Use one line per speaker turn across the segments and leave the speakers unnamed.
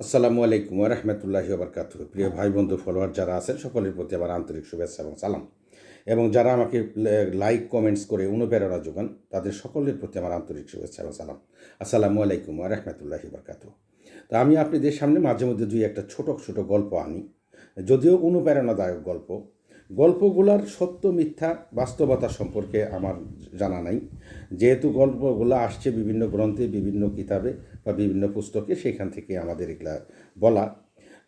আসসালামু আলাইকুম রহমতুল্লাহি বরকাত প্রিয় ভাই বন্ধু ফলোয়ার যারা আছেন, সকলের প্রতি আমার আন্তরিক শুভেচ্ছা এবং সালাম। এবং যারা আমাকে লাইক কমেন্টস করে অনুপ্রেরণা যোগান, তাদের সকলের প্রতি আমার আন্তরিক শুভেচ্ছা এবং সালাম। আসসালামু আলাইকুম রহমতুল্লাহি বরকাত তো আমি আপনাদের সামনে মাঝে মধ্যে দুই একটা ছোটো ছোটো গল্প আনি। যদিও অনুপ্রেরণাদায়ক গল্প গল্পগুলার সত্য, মিথ্যা, বাস্তবতা সম্পর্কে আমার জানা নাই। যেহেতু গল্পগুলো আসছে বিভিন্ন গ্রন্থে, বিভিন্ন কিতাবে বা বিভিন্ন পুস্তকে, সেখান থেকে আমাদের এগুলা বলা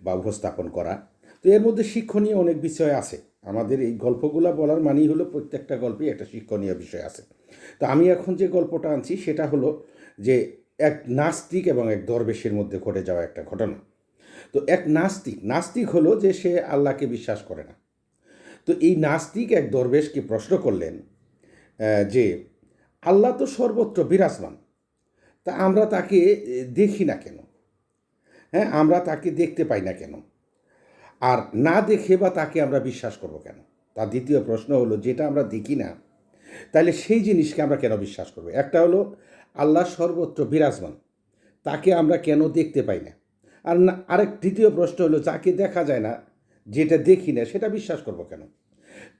বা উপস্থাপন করা। তো এর মধ্যে শিক্ষণীয় অনেক বিষয় আছে। আমাদের এই গল্পগুলো বলার মানেই হলো প্রত্যেকটা গল্পেই একটা শিক্ষণীয় বিষয় আছে। তো আমি এখন যে গল্পটা আনছি, সেটা হলো যে এক নাস্তিক এবং এক দরবেশের মধ্যে ঘটে যাওয়া একটা ঘটনা। তো এক নাস্তিক নাস্তিক হলো যে সে আল্লাহকে বিশ্বাস করে না। তো এই নাস্তিক এক দরবেশকে প্রশ্ন করলেন যে আল্লাহ তো সর্বত্র বিরাজমান, তা আমরা তাকে দেখি না কেন? হ্যাঁ আমরা তাকে দেখতে পাই না কেন? আর না দেখে বা তাকে আমরা বিশ্বাস করব কেন? তার দ্বিতীয় প্রশ্ন হলো, যেটা আমরা দেখি না তাহলে সেই জিনিসকে আমরা কেন বিশ্বাস করব? একটা হলো, আল্লাহ সর্বত্র বিরাজমান, তাকে আমরা কেন দেখতে পাই না? আর না, আরেক তৃতীয় প্রশ্ন হলো, যাকে দেখা যায় না যেটা দেখি না, সেটা বিশ্বাস করব কেন?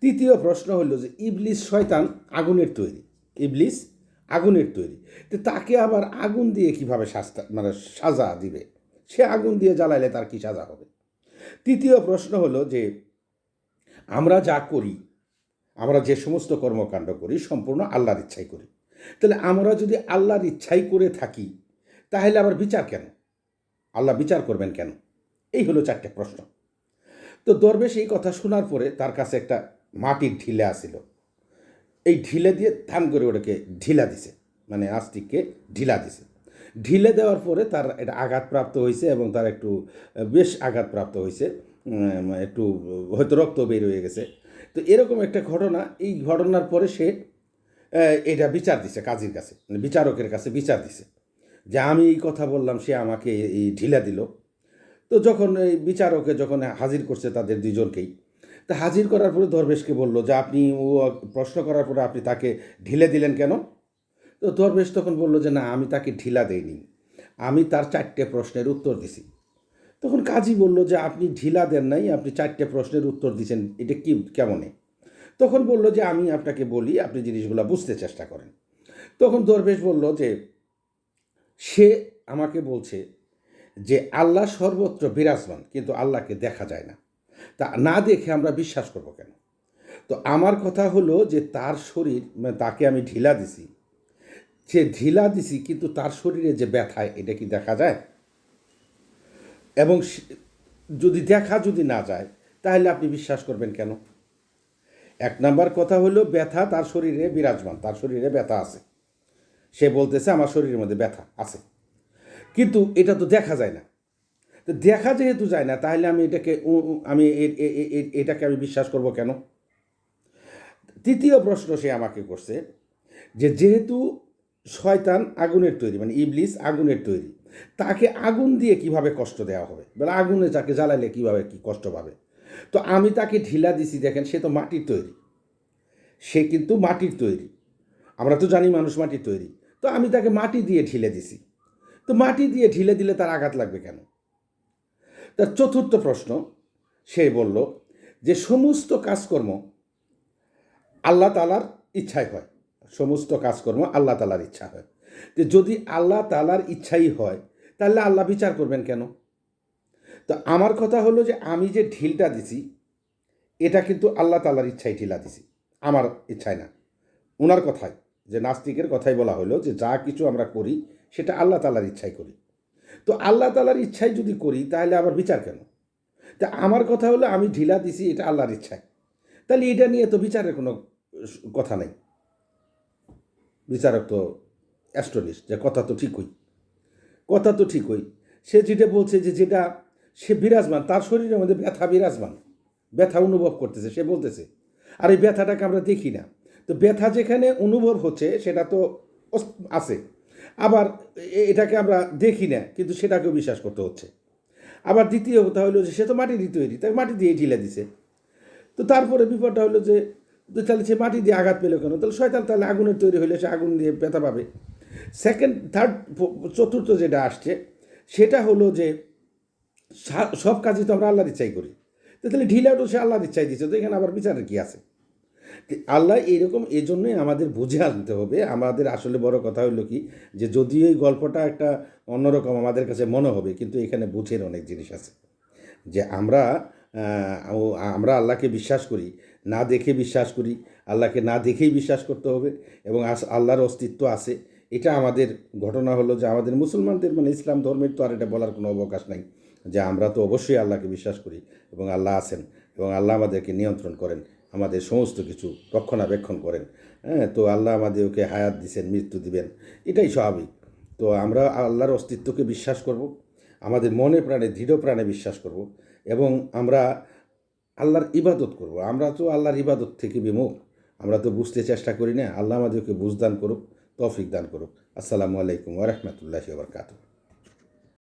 তৃতীয় প্রশ্ন হলো যে, ইবলিস শয়তান আগুনের তৈরি। ইবলিস আগুনের তৈরি। তো তাকে আবার আগুন দিয়ে কীভাবে শাস্তা মানে সাজা দিবে? সে আগুন দিয়ে জ্বালাইলে তার কি সাজা হবে? তৃতীয় প্রশ্ন হলো যে, আমরা যা করি, আমরা যে সমস্ত কর্মকাণ্ড করি, সম্পূর্ণ আল্লাহর ইচ্ছাই করি। তাহলে আমরা যদি আল্লাহর ইচ্ছাই করে থাকি, তাহলে আবার বিচার কেন? আল্লাহ বিচার করবেন কেন? এই হলো চারটে প্রশ্ন। তো দরবেশ এই কথা শোনার পরে তার কাছে একটা মাটির ঢিলে আসিল। এই ঢিলে দিয়ে ধান করে ওটাকে ঢিলা দিছে মানে আস্তিককে ঢিলা দিছে। ঢিলে দেওয়ার পরে তার এটা আঘাতপ্রাপ্ত হয়েছে এবং তার একটু বেশ আঘাতপ্রাপ্ত হয়েছে একটু হয়তো রক্ত বের হয়ে গেছে। তো এরকম একটা ঘটনা, এই ঘটনার পরে সে এটা বিচার দিছে কাজীর কাছে মানে বিচারকের কাছে বিচার দিছে। যে আমি এই কথা বললাম, সে আমাকে এই ঢিলা দিল। তো যখন এই বিচারকে যখন হাজির করছে তাদের দুজনকেই তা হাজির করার পরে দরবেশকে বলল যে, আপনি ও প্রশ্ন করার পরে আপনি তাকে ঢিলে দিলেন কেন? তো দরবেশ তখন বলল যে, না, আমি তাকে ঢিলা দেইনি। আমি তার চারটে প্রশ্নের উত্তর দিছি। তখন কাজী বলল যে, আপনি ঢিলা দেন নাই, আপনি চারটে প্রশ্নের উত্তর দিচ্ছেন এটা কি, কেমনে? তখন বলল যে, আমি আপনাকে বলি, আপনি জিনিসগুলো বুঝতে চেষ্টা করেন। তখন দরবেশ বলল যে, সে আমাকে বলছে যে আল্লাহ সর্বত্র বিরাজমান, কিন্তু আল্লাহকে দেখা যায় না। তা না দেখে আমরা বিশ্বাস করব কেন? তো আমার কথা হলো যে তার শরীর মানে তাকে আমি ঢিলা দিছি। সে ঢিলা দিছি, কিন্তু তার শরীরে যে ব্যথায় এটা কি দেখা যায়? এবং যদি দেখা যদি না যায়, তাহলে আপনি বিশ্বাস করবেন কেন? এক নাম্বার কথা হলো, ব্যথা তার শরীরে বিরাজমান, তার শরীরে ব্যথা আছে। সে বলতেছে, আমার শরীরের মধ্যে ব্যথা আছে। কিন্তু এটা তো দেখা যায় না। তো দেখা যেহেতু যায় না, তাহলে আমি এটাকে আমি এটাকে আমি বিশ্বাস করব কেন? তৃতীয় প্রশ্ন সে আমাকে করছে যে যেহেতু শয়তান আগুনের তৈরি মানে ইবলিস আগুনের তৈরি, তাকে আগুন দিয়ে কীভাবে কষ্ট দেওয়া হবে? বলে আগুনে তাকে জ্বালাইলে কীভাবে কি কষ্ট পাবে? তো আমি তাকে ঢিলা দিছি, দেখেন সে তো মাটির তৈরি। সে কিন্তু মাটির তৈরি। আমরা তো জানি মানুষ মাটির তৈরি। তো আমি তাকে মাটি দিয়ে ঢিলে দিছি। তো মাটি দিয়ে ঢিলে দিলে তার আঘাত লাগবে কেন? তার চতুর্থ প্রশ্ন, সে বলল যে সমস্ত কাজকর্ম আল্লাহ তালার ইচ্ছাই হয়। সমস্ত কাজকর্ম আল্লাহ তালার ইচ্ছা হয়। যে যদি আল্লাহ তালার ইচ্ছাই হয়, তাহলে আল্লাহ বিচার করবেন কেন? তো আমার কথা হলো যে আমি যে ঢিলটা দিছি, এটা কিন্তু আল্লাহ তালার ইচ্ছাই ঢিলা দিছি। আমার ইচ্ছায় না। ওনার কথাই, যে নাস্তিকের কথাই বলা হলো যে যা কিছু আমরা করি সেটা আল্লাহ তালার ইচ্ছাই করি। তো আল্লাহ তালার ইচ্ছাই যদি করি, তাহলে আবার বিচার কেন? তা আমার কথা হলো, আমি ঢিলা দিছি, এটা আল্লাহর ইচ্ছায়। তাহলে এটা নিয়ে তো বিচারের কোনো কথা নেই। বিচারক তো অ্যাস্ট্রনিস যে কথা তো ঠিকই। কথা তো ঠিকই। সে যেটা বলছে যে যেটা সে বিরাজমান, তার শরীরের মধ্যে ব্যথা বিরাজমান। ব্যথা অনুভব করতেছে, সে বলতেছে। আর এই ব্যথাটাকে আমরা দেখি না। তো ব্যথা যেখানে অনুভব হচ্ছে, সেটা তো আছে। আবার এটাকে আমরা দেখি না, কিন্তু সেটাকেও বিশ্বাস করতে হচ্ছে। আবার দ্বিতীয় কথা হলো যে সে তো মাটি দিয়ে তৈরি তাই মাটি দিয়ে ঢিলে দিছে। তো তারপরে বিপদটা হলো যে তাহলে সে মাটি দিয়ে আঘাত পেল কেন? তাহলে শয়তান তাহলে আগুনের তৈরি হলে সে আগুন দিয়ে ব্যথা পাবে। সেকেন্ড থার্ড চতুর্থ যেটা আসছে, সেটা হলো যে সব কাজই তো আমরা আল্লাহর ইচ্ছাই করি। তাহলে ঢিলাটো সে আল্লাহর ইচ্ছাই দিচ্ছে তো এখানে আবার বিচারের কি আছে? আল্লাহ এইরকম এই জন্যই আমাদের বুঝে আনতে হবে। আমাদের আসলে বড় কথা হলো কি যে, যদিও এই গল্পটা একটা অন্যরকম আমাদের কাছে মনে হবে, কিন্তু এখানে বুঝের অনেক জিনিস আছে। যে আমরা আমরা আল্লাহকে বিশ্বাস করি, না দেখে বিশ্বাস করি, আল্লাহকে না দেখেই বিশ্বাস করতে হবে এবং আল্লাহর অস্তিত্ব আছে। এটা আমাদের ঘটনা হলো যে, আমাদের মুসলমানদের মানে ইসলাম ধর্মের তো আর এটা বলার কোনো অবকাশ নাই। যে আমরা তো অবশ্যই আল্লাহকে বিশ্বাস করি এবং আল্লাহ আছেন এবং আল্লাহ আমাদেরকে নিয়ন্ত্রণ করেন। আমাদের সমস্ত কিছু রক্ষণাবেক্ষণ করেন। হ্যাঁ তো আল্লাহ আমাদেরকে হায়াত দিছেন, মৃত্যু দিবেন। এটাই স্বাভাবিক। তো আমরা আল্লাহর অস্তিত্বকে বিশ্বাস করব, আমাদের মনে প্রাণে, দৃঢ় প্রাণে বিশ্বাস করব এবং আমরা আল্লাহর ইবাদত করব। আমরা তো আল্লাহর ইবাদত থেকে বিমুখ। আমরা তো বুঝতে চেষ্টা করি না। আল্লাহ আমাদেরকে বুঝদান করুক, তৌফিক দান করুক। আসসালামু আলাইকুম ওরহমতুল্লাহি ওবরকাতুহ